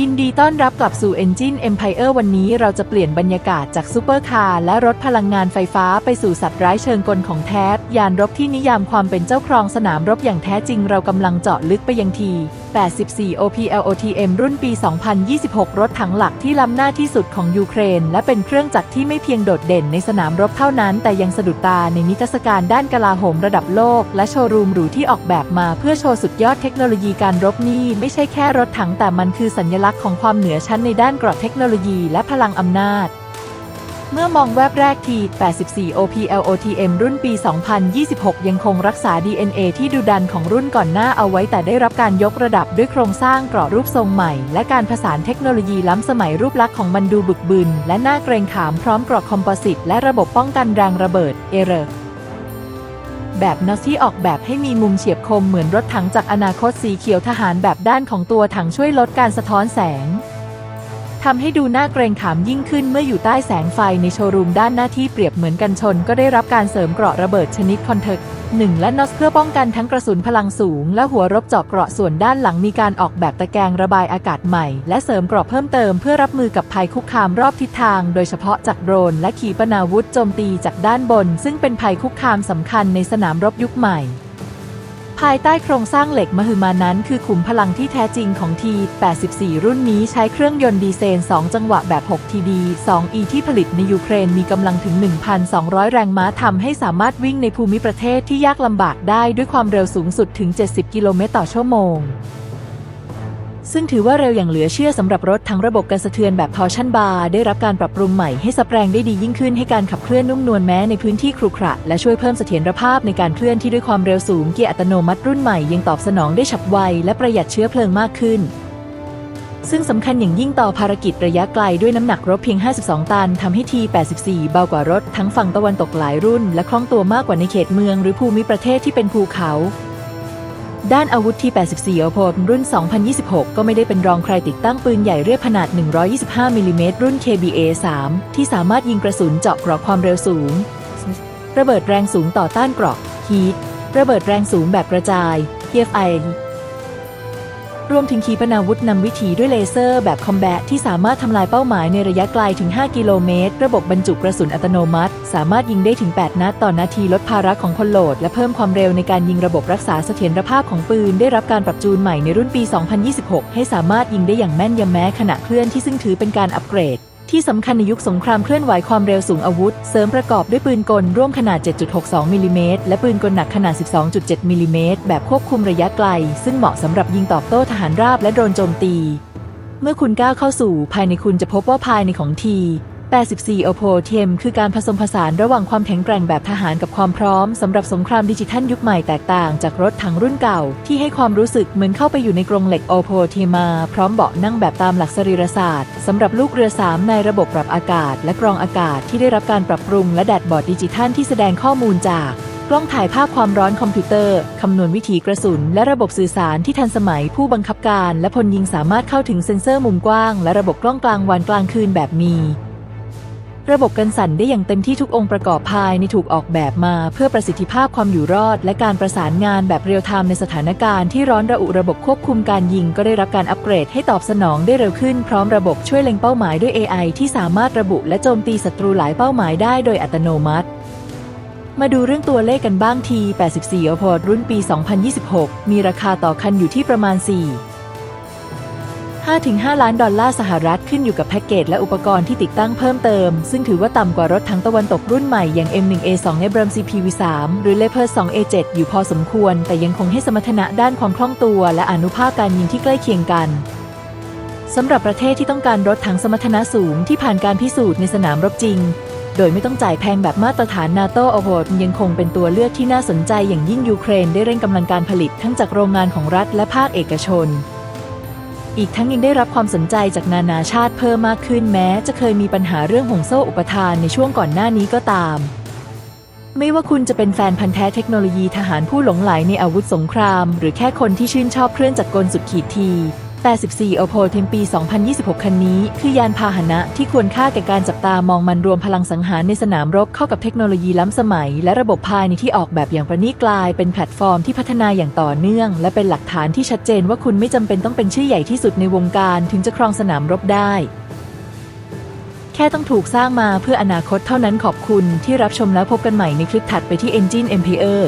ยินดีต้อนรับกลับสู่ Engine Empire วันนี้เราจะเปลี่ยนบรรยากาศจากซูเปอร์คาร์และรถพลังงานไฟฟ้าไปสู่สัตว์ร้ายเชิงกลของแท้ยานรบที่นิยามความเป็นเจ้าครองสนามรบอย่างแท้จริงเรากำลังเจาะลึกไปยังที 84 OPLOTM รุ่นปี 2026 รถถังหลักที่ล้ำหน้าที่สุดของยูเครน และเป็นเครื่องจักรที่ไม่เพียงโดดเด่นในสนามรบเท่านั้น แต่ยังสะดุดตาในนิทรรศการด้านกลาโหมระดับโลก และโชว์รูมหรูที่ออกแบบมาเพื่อโชว์สุดยอดเทคโนโลยีการรบนี่ไม่ใช่แค่รถถังแต่มันคือสัญลักษณ์ของความเหนือชั้นในด้านเกราะเทคโนโลยีและพลังอำนาจ เมื่อมองแวบแรกที 84 OPLOTM รุ่นปี 2026 ยังคงรักษา DNA ที่ดุดันของรุ่นก่อนหน้าเอาไว้แต่ได้รับการยกระดับด้วยโครงสร้างกราะรูปทรงใหม่ และการผสานเทคโนโลยีล้ำสมัยรูปลักษณ์ของมันดูบึกบึน และน่าเกรงขามพร้อมกราะคอมโพสิตและระบบป้องกันแรงระเบิดเอเรอแบบนอสที่ออกแบบให้มีมุมเฉียบคมเหมือนรถถังจากอนาคตสีเขียวทหารแบบด้านของตัวถังช่วยลดการสะท้อนแสง ทำให้ดูน่าเกรงขามยิ่งขึ้นเมื่ออยู่ใต้แสงไฟในโชว์รูมด้านหน้าที่เปรียบเหมือนกันชน ก็ได้รับการเสริมเกราะระเบิดชนิดคอนเทกหนึ่งและน็อสเพื่อป้องกันทั้งกระสุนพลังสูง และหัวรบเจาะเกราะส่วนด้านหลังมีการออกแบบตะแกรงระบายอากาศใหม่ และเสริมเกราะเพิ่มเติมเพื่อรับมือกับภัยคุกคามรอบทิศทาง โดยเฉพาะจากโดรน และขีปนาวุธโจมตีจากด้านบน ซึ่งเป็นภัยคุกคามสำคัญในสนามรบยุคใหม่ ภายใต้โครงสร้างเหล็กมหึมานั้นคือขุมพลังที่แท้จริงของ T84 รุ่นนี้ใช้เครื่องยนต์ดีเซล2 จังหวะแบบ 6 TD 2E ที่ผลิตในยูเครนมีกำลังถึง 1,200 แรงม้าทำให้สามารถวิ่งในภูมิประเทศที่ยากลำบากได้ด้วยความเร็วสูงสุดถึง 70 กิโลเมตรต่อชั่วโมง ซึ่งถือว่าเร็วอย่างเหลือเชื่อสำหรับรถทั้งระบบการสะเทือนแบบทอร์ชันบาร์ได้รับการปรับปรุงใหม่ให้สะแปรงได้ดียิ่งขึ้นให้การขับเคลื่อนนุ่มนวลแม้ในพื้นที่ครุขระและช่วยเพิ่มเสถียรภาพในการเคลื่อนที่ด้วยความเร็วสูงเกียร์อัตโนมัติรุ่นใหม่ยังตอบสนองได้ฉับไวและประหยัดเชื้อเพลิงมากขึ้น ซึ่งสำคัญอย่างยิ่งต่อภารกิจระยะไกลด้วยน้ำหนักรบเพียง 52 ตันทำให้ที84 เบากว่ารถทั้งฝั่งตะวันตกหลายรุ่น และคล่องตัวมากกว่าในเขตเมือง หรือภูมิประเทศที่เป็นภูเขา ด้านอาวุธที่ 84อโพลรุ่น 2026 ก็ไม่ได้เป็นรองใครติดตั้งปืนใหญ่เรียบขนาด 125 มิลลิเมตรรุ่น KBA 3 ที่สามารถยิงกระสุนเจาะเกราะความเร็วสูง ระเบิดแรงสูงต่อต้านเกราะฮีทระเบิดแรงสูงแบบกระจาย TFI รวมถึงขีปนาวุธนำวิถีด้วยเลเซอร์แบบคอมแบทที่สามารถทำลายเป้าหมายในระยะไกลถึง 5 กิโลเมตร ระบบบรรจุกระสุนอัตโนมัติ สามารถยิงได้ถึง 8 นัดต่อนาทีลดภาระของคนโหลด และเพิ่มความเร็วในการยิงระบบรักษาเสถียรภาพของปืน ได้รับการปรับจูนใหม่ในรุ่นปี 2026 ให้สามารถยิงได้อย่างแม่นยำแม้ขณะเคลื่อนที่ซึ่งถือเป็นการอัปเกรด ที่สำคัญในยุคสงครามเคลื่อนไหวความเร็วสูงอาวุธ เสริมประกอบด้วยปืนกลร่วมขนาด 7.62มิลลิเมตรและปืนกลหนักขนาด 12.7มิลลิเมตรแบบควบคุมระยะไกล ซึ่งเหมาะสำหรับยิงตอบโต้ทหารราบและโดรนโจมตี เมื่อคุณก้าวเข้าสู่ภายในคุณจะพบว่าภายในของที 84 o p o t m คือการผสมผสานระหว่างความแข็งแกร่งแบบทหารกับความพร้อมสำหรับสงครามดิจิทัลยุคใหม่แตกต่างจากรถถังรุ่นเก่า ที่ให้ความรู้สึกเหมือนเข้าไปอยู่ในกรงเหล็ก o p o t m มา พร้อมเบาะนั่งแบบตามหลักสรีรศาสตร์สำหรับลูกเรือ 3 ในระบบปรับอากาศ และกรองอากาศที่ได้รับการปรับปรุงและแดดบอร์ดดิจิทัลที่แสดงข้อมูลจากกล้องถ่ายภาพความร้อนคอมพิวเตอร์ คำนวณวิถีกระสุน และระบบสื่อสารที่ทันสมัยผู้บังคับการ และพลยิงสามารถเข้าถึงเซ็นเซอร์มุมกว้าง และระบบกล้องกลางวันกลางคืนแบบมี ระบบกันสั่นได้อย่างเต็มที่ทุกองค์ประกอบภายในถูกออกแบบมา เพื่อประสิทธิภาพความอยู่รอด และการประสานงานแบบเรียลไทม์ในสถานการณ์ที่ร้อนระอุระบบควบคุมการยิงก็ได้รับการอัปเกรดให้ตอบสนองได้เร็วขึ้นพร้อมระบบช่วยเล็งเป้าหมายด้วย AI ที่สามารถระบุและโจมตีศัตรูหลายเป้าหมายได้โดยอัตโนมัติมาดูเรื่องตัวเลขกันบ้างที 84 o p o r t รุ่นปี 2026 มีราคาต่อคันอยู่ที่ประมาณ 4 5-5 ล้านดอลลาร์สหรัฐขึ้นอยู่กับแพ็กเกจและอุปกรณ์ที่ติดตั้งเพิ่มเติม ซึ่งถือว่าต่ำกว่ารถทั้งตะวันตกรุ่นใหม่อย่าง M1A2 Abram CPV3 หรือ Leopard 2A7 อยู่พอสมควร แต่ยังคงให้สมรรถนะด้านความคล่องตัว และอนุภาคการยิงที่ใกล้เคียงกันสำหรับประเทศที่ต้องการรถถังสมรรถนะสูงที่ผ่านการพิสูจน์ในสนามรบจริง โดยไม่ต้องจ่ายแพงแบบมาตรฐานนาโตโอโวดยังคงเป็นตัวเลือกที่น่าสนใจอย่างยิ่งยูเครนได้เร่งกำลังการผลิตทั้งจากโรงงานของรัฐและภาคเอกชน อีกทั้งยังได้รับความสนใจจากนานาชาติเพิ่มมากขึ้นแม้ จะเคยมีปัญหาเรื่องห่วงโซ่อุปทานในช่วงก่อนหน้านี้ก็ตาม ไม่ว่าคุณจะเป็นแฟนพันธ์แท้เทคโนโลยีทหารผู้หลงไหลในอาวุธสงคราม หรือแค่คนที่ชื่นชอบเครื่องจักรกลสุดขีดที 84 o p o l เทมปี 2026 คันนี้ คือยานพาหนะที่ควรค่าแก่การจับตามองมันรวมพลังสังหารในสนามรบเข้ากับเทคโนโลยีล้ำสมัย และระบบภายในที่ออกแบบอย่างประณีตกลาย เป็นแพลตฟอร์มที่พัฒนาอย่างต่อเนื่อง และเป็นหลักฐานที่ชัดเจนว่าคุณไม่จำเป็นต้องเป็นชื่อใหญ่ที่สุดในวงการถึงจะครองสนามรบได้ แค่ต้องถูกสร้างมาเพื่ออนาคตเท่านั้นขอบคุณที่รับชมแล้วพบกันใหม่ในคลิปถัดไปที่ Engine Empire